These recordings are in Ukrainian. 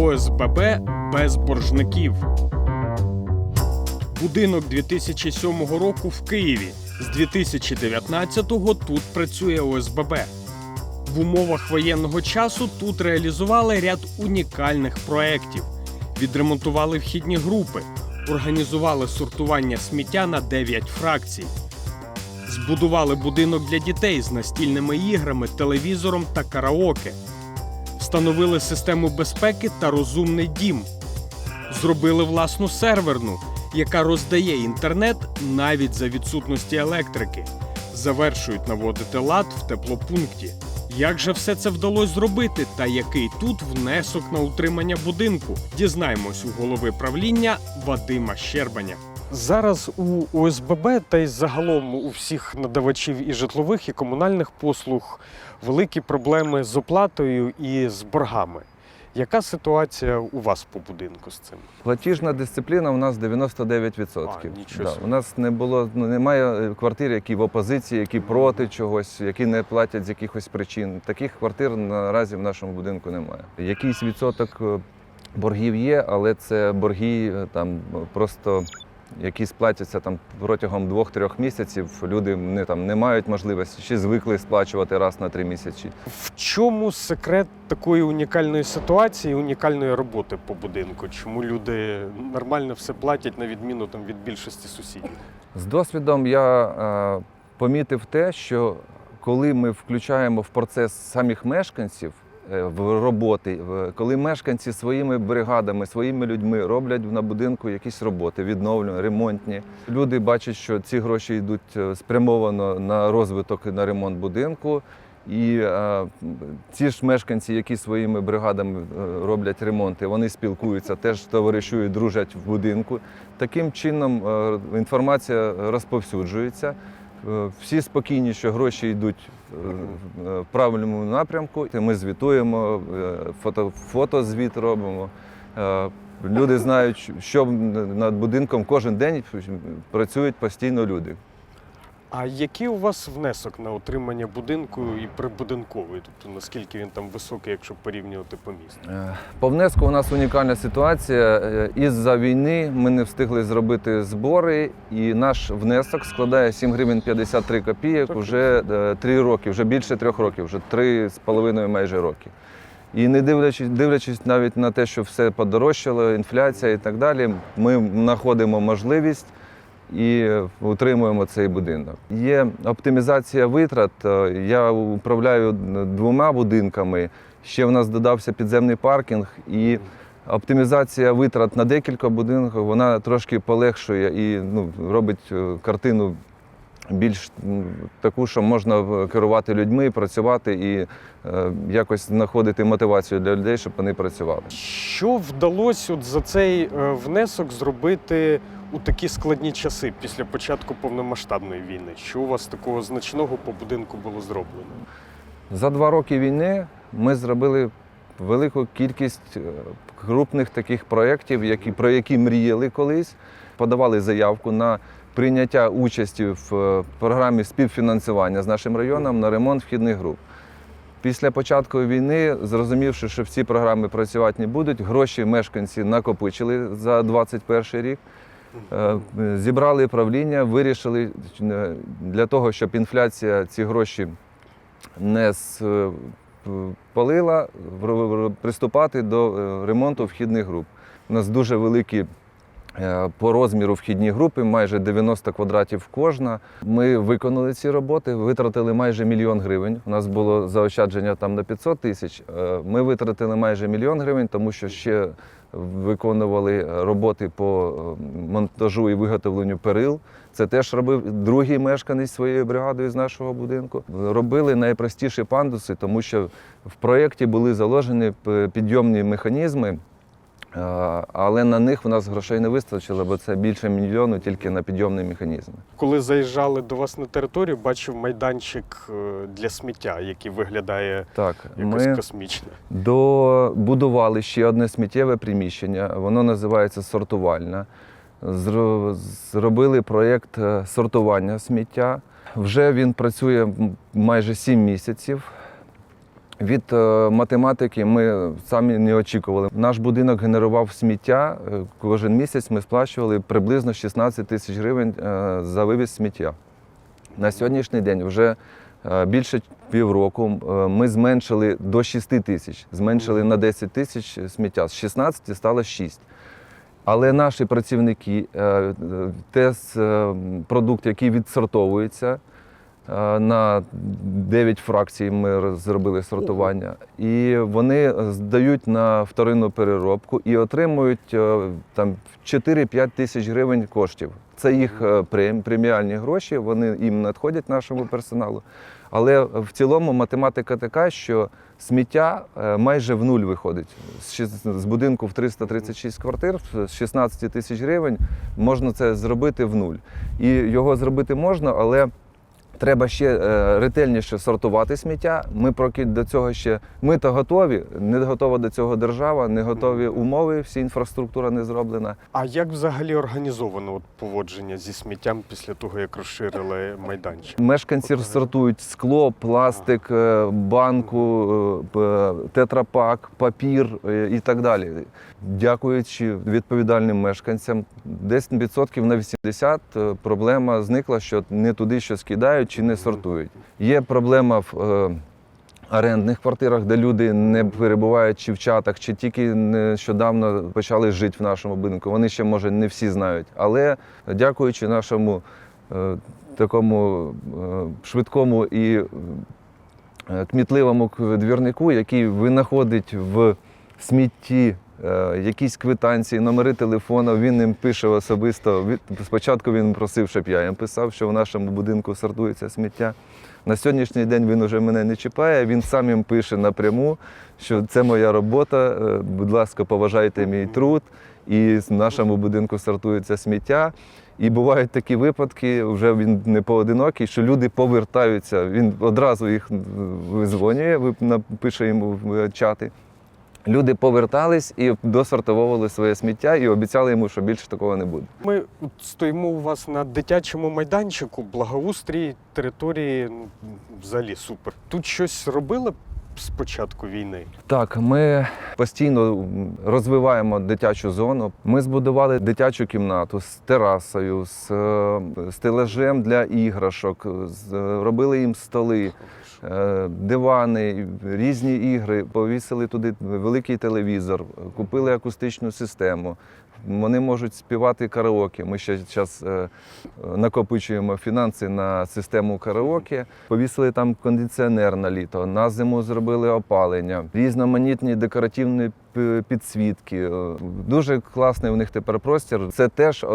ОСББ без боржників. Будинок 2007 року в Києві. З 2019-го тут працює ОСББ. В умовах воєнного часу тут реалізували ряд унікальних проєктів. Відремонтували вхідні групи, організували сортування сміття на 9 фракцій. Збудували будинок для дітей з настільними іграми, телевізором та караоке. Встановили систему безпеки та розумний дім. Зробили власну серверну, яка роздає інтернет навіть за відсутності електрики. Завершують наводити лад в теплопункті. Як же все це вдалося зробити, та який тут внесок на утримання будинку? Дізнаємось у голови правління Вадима Щербаня. Зараз у ОСББ та й загалом у всіх надавачів і житлових, і комунальних послуг великі проблеми з оплатою і з боргами. Яка ситуація у вас по будинку з цим? Платіжна дисципліна у нас 99%. А, да. У нас не було, ну, немає е, квартир, які в опозиції, які проти чогось, які не платять з якихось причин. Таких квартир наразі в нашому будинку немає. Якийсь відсоток е, боргів є, але це борги е, там просто. Які сплатяться там протягом двох-трьох місяців, люди не там не мають можливості чи звикли сплачувати раз на три місяці. В чому секрет такої унікальної ситуації, унікальної роботи по будинку? Чому люди нормально все платять на відміну там від більшості сусідів? З досвідом я е, помітив те, що коли ми включаємо в процес самих мешканців в роботи, коли мешканці своїми бригадами, своїми людьми роблять на будинку якісь роботи, відновлені, ремонтні. Люди бачать, що ці гроші йдуть е, спрямовано на розвиток і на ремонт будинку. І е, ці ж мешканці, які своїми бригадами е, роблять ремонти, вони спілкуються, теж товаришують, дружать в будинку. Таким чином е, інформація розповсюджується. Е, Всі спокійні, що гроші йдуть е, е, в правильному напрямку. Ми звітуємо, фото, фото, звіт робимо. Люди знають, що над будинком кожен день працюють постійно люди. А який у вас внесок на утримання будинку і прибудинковий? Тобто наскільки він там високий, якщо порівнювати по місту? Е, По внеску у нас унікальна ситуація. Е, Із-за війни ми не встигли зробити збори, і наш внесок складає 7 гривень 53 копійок Так. вже 3 роки, вже більше трьох років, вже три з половиною майже роки. І не дивлячись, дивлячись навіть на те, що все подорожчало, інфляція і так далі, ми знаходимо можливість і утримуємо цей будинок. Є оптимізація витрат. Е, Я управляю двома будинками. Ще в нас додався підземний паркінг і оптимізація витрат на декілька будинків вона трошки полегшує і ну, робить е, картину більш таку, що можна керувати людьми, працювати і е, якось знаходити мотивацію для людей, щоб вони працювали. Що вдалося от за цей е, внесок зробити у такі складні часи після початку повномасштабної війни? Що у вас такого значного по будинку було зроблено? За два роки війни ми зробили велику кількість е, крупних таких проєктів, які, про які мріяли колись, подавали заявку на прийняття участі в е, програмі співфінансування з нашим районом на ремонт вхідних груп. Після початку війни, зрозумівши, що всі програми працювати не будуть, гроші мешканці накопичили за 2021 рік. Е, Зібрали правління, вирішили е, для того, щоб інфляція ці гроші не спалила, приступати до ремонту вхідних груп. У нас дуже великі по розміру вхідні групи, майже 90 квадратів кожна. Ми виконали ці роботи, витратили майже мільйон гривень. У нас було заощадження там на 500 тисяч. Е, Ми витратили майже мільйон гривень, тому що ще виконували роботи по е, монтажу і виготовленню перил. Це теж робив другий мешканець своєю бригадою з нашого будинку. Робили найпростіші пандуси, тому що в проєкті були заложені підйомні механізми, е, але на них в нас грошей не вистачило, бо це більше мільйону тільки на підйомні механізми. Коли заїжджали до вас на територію, бачив майданчик е, для сміття, який виглядає Так, якось ми космічно. добудували ще одне сміттєве приміщення, воно називається сортувальна. Зробили проєкт е, сортування сміття. Вже він працює майже 7 місяців. Від е, математики ми самі не очікували. Наш будинок генерував сміття. Е, Кожен місяць ми сплачували приблизно 16 тисяч гривень е, за вивіз сміття. На сьогоднішній день вже більше півроку ми зменшили до 6 тисяч, зменшили на 10 тисяч сміття. З 16 стало 6. Але наші працівники, те продукт, який відсортовується, на 9 фракцій ми зробили сортування, і вони здають на вторинну переробку і отримують е, там 4-5 тисяч гривень коштів. Це їх е, преміальні гроші, вони їм надходять нашому персоналу. Але в цілому математика така, що сміття е, майже в нуль виходить. З будинку в 336 квартир, з 16 тисяч гривень можна це зробити в нуль. І його зробити можна, але треба ще е, ретельніше сортувати сміття. Ми поки до цього ще ми то готові, не готова до цього держава, не готові умови, всі інфраструктура не зроблена. А як взагалі організовано от поводження зі сміттям після того, як розширили майданчик? Мешканці сортують скло, пластик, е, банку, е, тетрапак, папір і так далі. Дякуючи відповідальним мешканцям, десь відсотків на 80 е, проблема зникла, що не туди щось кидають чи не сортують. Є проблема в е, орендних квартирах, де люди не перебувають чи в чатах, чи тільки нещодавно почали жити в нашому будинку. Вони ще, може, не всі знають. Але дякуючи нашому е, такому е, швидкому і е, кмітливому двірнику, який винаходить в смітті якісь квитанції, номери телефону, він їм пише особисто. Спочатку він просив, щоб я їм писав, що в нашому будинку сортується сміття. На сьогоднішній день він вже мене не чіпає, він сам їм пише напряму, що це моя робота, е, будь ласка, поважайте мій труд. І в нашому будинку сортується сміття. І бувають такі випадки, вже він не поодинокий, що люди повертаються. Він одразу їх визвонює, ви- напише йому в е, чати. Люди повертались і досортовували своє сміття і обіцяли йому, що більше такого не буде. Ми стоїмо у вас на дитячому майданчику, благоустрій території ну, взагалі супер. Тут щось робили з початку війни? Так, ми постійно розвиваємо дитячу зону. Ми збудували дитячу кімнату з терасою, з е, стелажем для іграшок, з- робили їм столи, дивани, різні ігри. Повісили туди великий телевізор, купили акустичну систему. Вони можуть співати караоке. Ми ще зараз накопичуємо фінанси на систему караоке. Повісили там кондиціонер на літо. На зиму зробили опалення, різноманітні декоративні підсвітки. Е, Дуже класний у них тепер простір. Це теж е,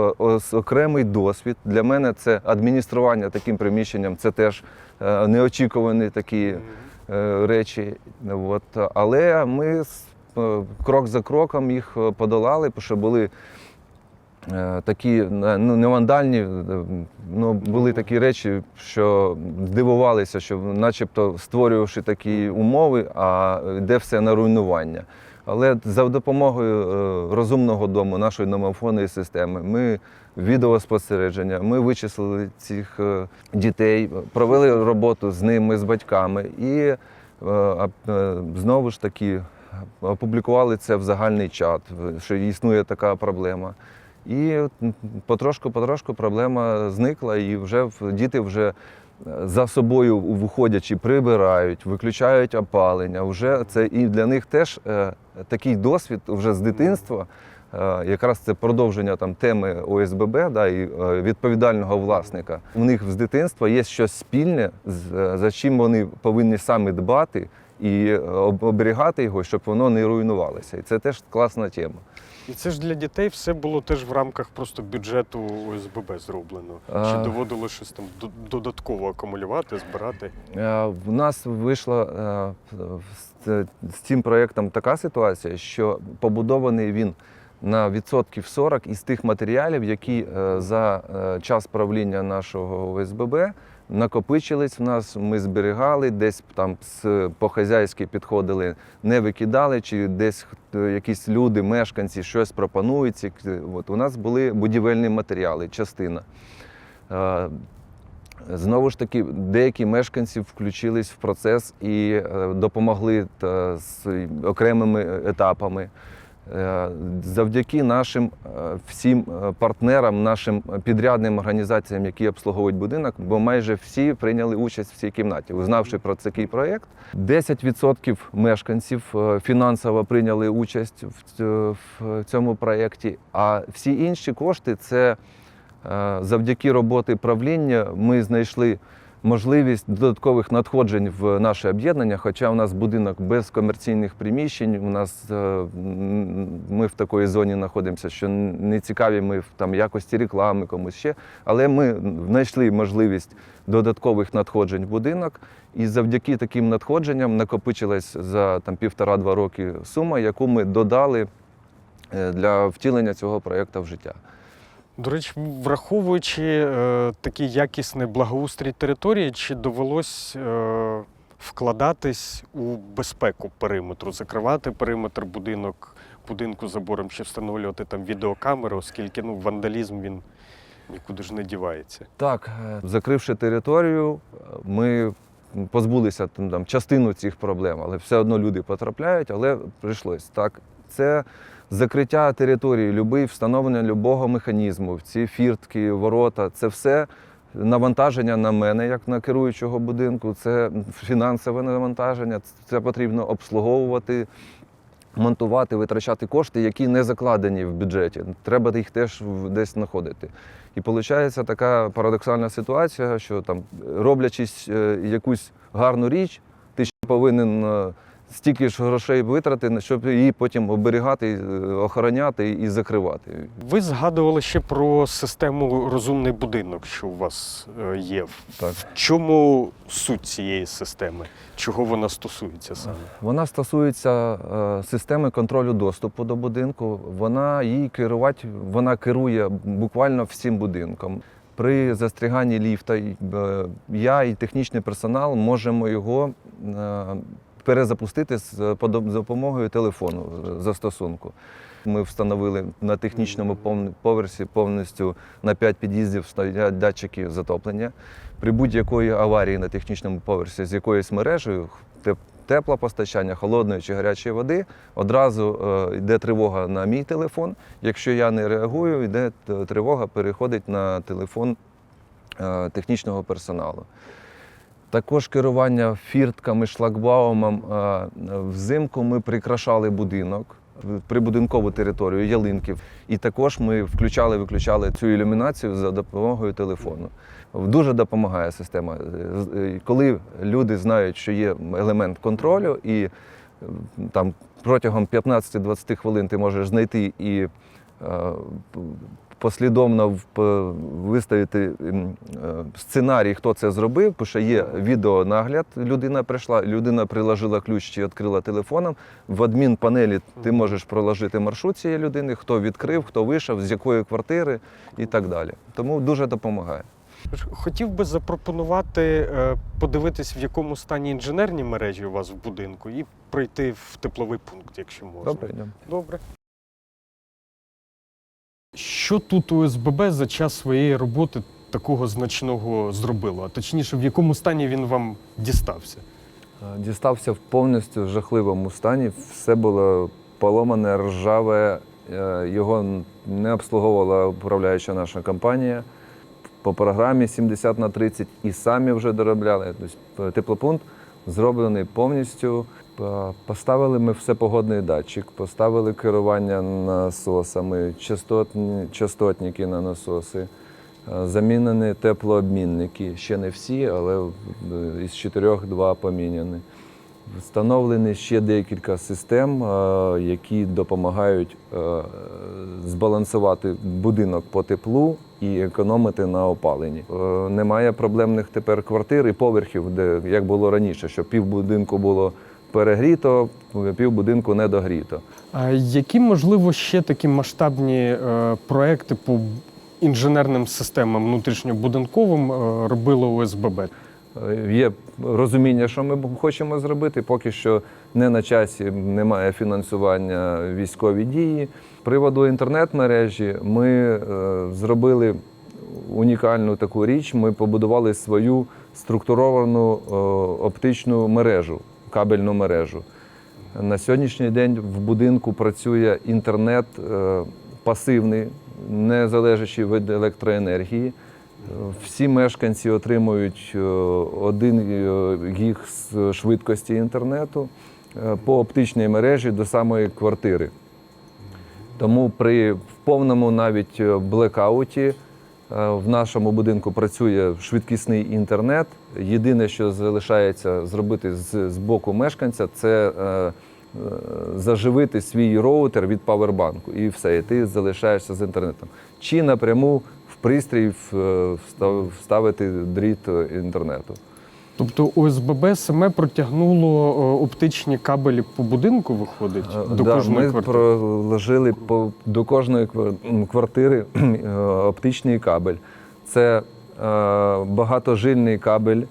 окремий досвід. Для мене це адміністрування таким приміщенням. Це теж е, неочікувані такі речі. От. Але ми крок за кроком їх подолали, тому що були такі ну, не вандальні, ну, були такі речі, що здивувалися, що начебто створювавши такі умови, а йде все на руйнування. Але за допомогою е, розумного дому, нашої номофонної системи, ми відеоспостереження, ми вичислили цих е, дітей, провели роботу з ними, з батьками і е, знову ж таки опублікували це в загальний чат, що існує така проблема. І потрошку-потрошку проблема зникла, і вже діти вже за собою виходячи, прибирають, виключають опалення. Вже це і для них теж е, такий досвід вже з дитинства. Е, Якраз це продовження там теми ОСББ да, і е, відповідального власника. У них з дитинства є щось спільне, за чим вони повинні самі дбати і оберігати його, щоб воно не руйнувалося. І це теж класна тема. І це ж для дітей все було теж в рамках просто бюджету ОСББ зроблено. А. Чи доводилось щось там до- додатково акумулювати, збирати? Е, В нас вийшла е, з- цим проєктом така ситуація, що побудований він на відсотків 40 із тих матеріалів, які е, за е, час правління нашого ОСББ накопичились в нас, ми зберігали, десь там по-хазяйськи підходили, не викидали, чи десь якісь люди, мешканці щось пропонують. От у нас були будівельні матеріали, частина. Е, Знову ж таки, деякі мешканці включились в процес і е, допомогли з окремими етапами. Е, Завдяки нашим е, всім е, партнерам, нашим підрядним організаціям, які обслуговують будинок, бо майже всі прийняли участь в цій кімнаті, узнавши про такий проєкт. 10% мешканців фінансово прийняли участь в цьому проєкті, а всі інші кошти це Завдяки роботи правління ми знайшли можливість додаткових надходжень в наше об'єднання. Хоча у нас будинок без комерційних приміщень, у нас е, ми в такої зоні знаходимося, що не цікаві ми в там якості реклами комусь ще. Але ми знайшли можливість додаткових надходжень в будинок, і завдяки таким надходженням накопичилась за там півтора-два роки сума, яку ми додали е, для втілення цього проєкту в життя. До речі, враховуючи е, такий якісний благоустрій території, чи довелось е, вкладатись у безпеку периметру, закривати периметр будинок, будинку забором, чи встановлювати там відеокамери, оскільки ну, вандалізм він нікуди ж не дівається. Так, е, закривши територію, е, ми позбулися там, там, частину цих проблем, але все одно люди потрапляють, але прийшлось. Так, це закриття території, любий встановлення любого механізму, ці фіртки, ворота, це все навантаження на мене, як на керуючого будинку, це фінансове навантаження, це потрібно обслуговувати. Монтувати, витрачати кошти, які не закладені в бюджеті. Треба їх теж десь знаходити. І виходить така парадоксальна ситуація, що там, роблячись е, якусь гарну річ, ти ще повинен е, стільки ж грошей витратити, щоб її потім оберігати, е, охороняти і закривати. Ви згадували ще про систему розумний будинок, що у вас е, є. Так. В чому суть цієї системи? Чого вона стосується саме? Вона стосується е, системи контролю доступу до будинку. Вона її керувати, вона керує буквально всім будинком. При застряганні ліфта я і технічний персонал можемо його перезапустити з допомогою телефону е, застосунку. Ми встановили на технічному поверсі повністю на 5 під'їздів стоять датчики затоплення. При будь-якої аварії на технічному поверсі з якоюсь мережею, теп- теплопостачання, холодної чи гарячої води, одразу е, йде тривога на мій телефон. Якщо я не реагую, йде тривога, переходить на телефон е, технічного персоналу. Також керування фіртками, шлагбаумом. Взимку ми прикрашали будинок, прибудинкову територію, ялинки. І також ми включали, виключали цю ілюмінацію за допомогою телефону. Дуже допомагає система. Коли люди знають, що є елемент контролю, і е, там протягом 15-20 хвилин ти можеш знайти і е, послідовно в- виставити е, сценарій, хто це зробив, тому що є відеонагляд, людина прийшла, людина приложила ключ чи відкрила телефоном. В адмінпанелі ти можеш проложити маршрут цієї людини, хто відкрив, хто вийшов, з якої квартири і так далі. Тому дуже допомагає. Хотів би запропонувати е, подивитись, в якому стані інженерні мережі у вас в будинку, і пройти в тепловий пункт, якщо можна. Добре. Добре. Що тут ОСББ за час своєї роботи такого значного зробило? А точніше, в якому стані він вам дістався? Е, Дістався в повністю жахливому стані. Все було поломане, ржаве. Е, Його не обслуговувала управляюча наша компанія. По програмі 70 на 30 і самі вже доробляли. Тобто теплопункт зроблений повністю. Е, Поставили ми всепогодний датчик, поставили керування насосами, частотні, частотники на насоси. Е, Замінені теплообмінники. Ще не всі, але е, із чотирьох два поміняні. Встановлені ще декілька систем, які допомагають збалансувати будинок по теплу і економити на опаленні. Немає проблемних тепер квартир і поверхів, де як було раніше, що пів будинку було перегріто, пів будинку недогріто. А які, можливо, ще такі масштабні е, проекти по інженерним системам внутрішньобудинковим е, робило ОСББ? Е, Є розуміння, що ми хочемо зробити. Поки що не на часі немає фінансування військові дії. З Приводу інтернет-мережі ми зробили унікальну таку річ. Ми побудували свою структуровану оптичну мережу, кабельну мережу. На сьогоднішній день в будинку працює інтернет е, пасивний, не залежачи від електроенергії. Всі мешканці отримують е, один е, гіг з швидкості інтернету по оптичній мережі до самої квартири. Тому при повному навіть блекауті в нашому будинку працює швидкісний інтернет. Єдине, що залишається зробити з, з боку мешканця, це е, е, заживити свій роутер від павербанку. І все, і ти залишаєшся з інтернетом. Чи напряму в пристрій е, встав- вставити дріт е, інтернету. Тобто ОСББ саме протягнуло е, оптичні кабелі по будинку, виходить, Е, до да, кожної ми квартири. проложили по, до кожної квартири е, оптичний кабель. Це е, багатожильний кабель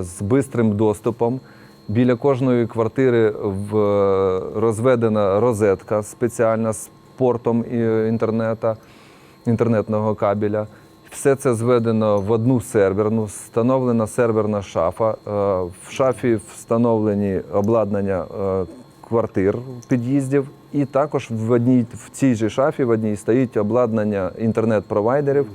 з бистрим доступом. Біля кожної квартири в, розведена розетка спеціальна з портом інтернета, інтернетного кабеля. Все це зведено в одну серверну, встановлена серверна шафа. Е, В шафі встановлені обладнання е, квартир під'їздів, і також в одній в цій же шафі в одній стоїть обладнання інтернет-провайдерів.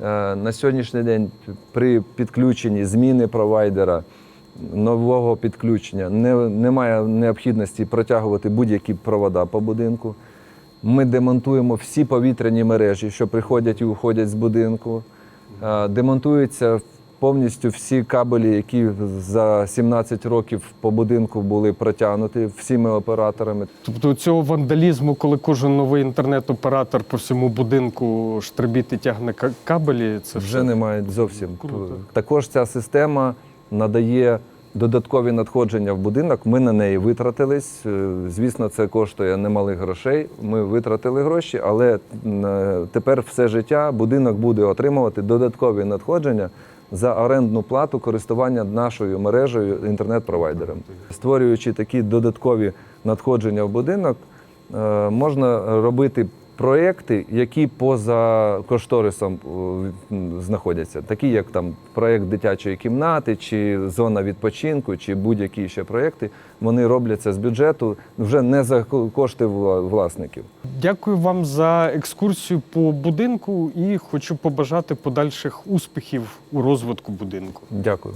Е, На сьогоднішній день при підключенні зміни провайдера нового підключення не, немає необхідності протягувати будь-які провода по будинку. Ми демонтуємо всі повітряні мережі, що приходять і уходять з будинку. Е, Демонтуються повністю всі кабелі, які за 17 років по будинку були протягнуті всіми операторами. Тобто цього вандалізму, коли кожен новий інтернет-оператор по всьому будинку штрибіт і тягне кабелі, це Вже все. немає зовсім. Круто. Також ця система надає додаткові надходження в будинок. Ми на неї витратились. Е, Звісно, це коштує немалих грошей. Ми витратили гроші, але е, тепер все життя будинок буде отримувати додаткові надходження за орендну плату користування нашою мережею інтернет-провайдером. Створюючи такі додаткові надходження в будинок, е, можна робити проекти, які поза кошторисом е, знаходяться, такі як там проект дитячої кімнати, чи зона відпочинку, чи будь-які ще проекти, вони робляться з бюджету вже не за кошти власників. Дякую вам за екскурсію по будинку і хочу побажати подальших успіхів у розвитку будинку. Дякую.